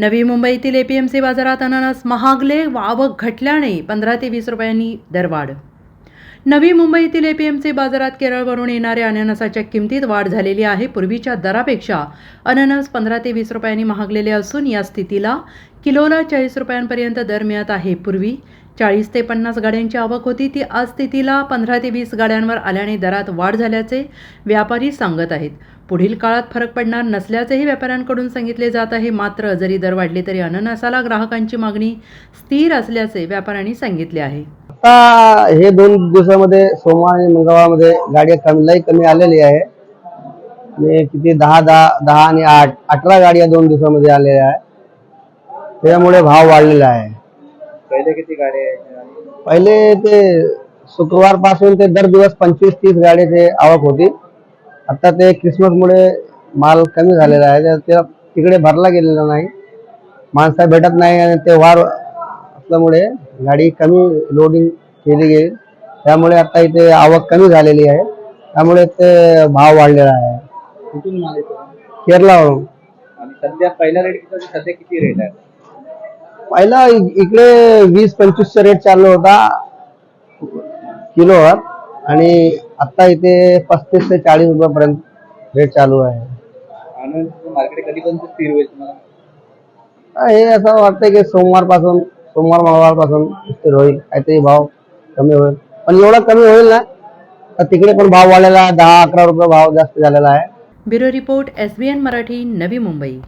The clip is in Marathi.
नवी मुंबईतील एपीएमसी बाजारात अननस महागले व आवक घटल्याने पंधरा ते वीस रुपयांनी दरवाढ. नवी मुंबईतील एपीएमसी बाजारात केरळवरून येणाऱ्या अननसाच्या किमतीत वाढ झालेली आहे. पूर्वीच्या दरापेक्षा अननस पंधरा ते वीस रुपयांनी महागलेले असून या स्थितीला किलोला चाळीस रुपयांपर्यंत दर मिळत आहे. पूर्वी चाळीस ते पन्नास गाड्यांची आवक होती. ती आज स्थितीला पंधरा ते वीस गाड्यांवर आल्याने दरात वाढ झाल्याचे व्यापारी सांगत आहेत. पुढील काळात फरक पडणार नसल्याचेही व्यापाऱ्यांकडून सांगितले जात आहे. मात्र जरी दर वाढले तरी अननसाला ग्राहकांची मागणी स्थिर असल्याचे व्यापाऱ्यांनी सांगितले आहे. आता हे दोन दिवसामध्ये सोमवार आणि मंगळवारमध्ये गाड्या कमी लई कमी आलेली आहे. आणि किती दहा दहा दहा आणि आठ अठरा गाड्या दोन दिवसामध्ये आलेल्या आहे त्यामुळे भाव वाढलेला आहे. पहिले किती गाड्या यायच्या? पहिले ते शुक्रवारपासून ते दर दिवस पंचवीस तीस गाड्याचे आवक होती. आता ते क्रिसमसमुळे माल कमी झालेला आहे. तर ते तिकडे भरला गेलेला नाही. माणसं भेटत नाही आणि ते वार असल्यामुळे गाडी कमी लोडिंग केली गेली. त्यामुळे आता इथे आवक कमी झालेली आहे. त्यामुळे ते भाव वाढलेला आहे. कुठून माल येतो? केरलावरून आणि सध्या पहिल्या रेट किती होते, सध्या किती रेट आहे? पहिला इकडे वीस पंचवीसचा रेट चालू होता किलोवर आणि आता इथे पस्तीस ते चाळीस रुपयापर्यंत रेट चालू आहे. आणि मार्केट कधीपर्यंत स्थिर होईल तुम्हाला? हे असं वाटतंय की सोमवारपासून सोमवार मंगळवारपासून स्थिर होईल. काहीतरी भाव कमी होईल. पण एवढा कमी होईल ना तर तिकडे पण भाव वाढलेला आहे. दहा अकरा रुपये भाव जास्त झालेला आहे. Bureau report S B N Marathi Navi Mumbai.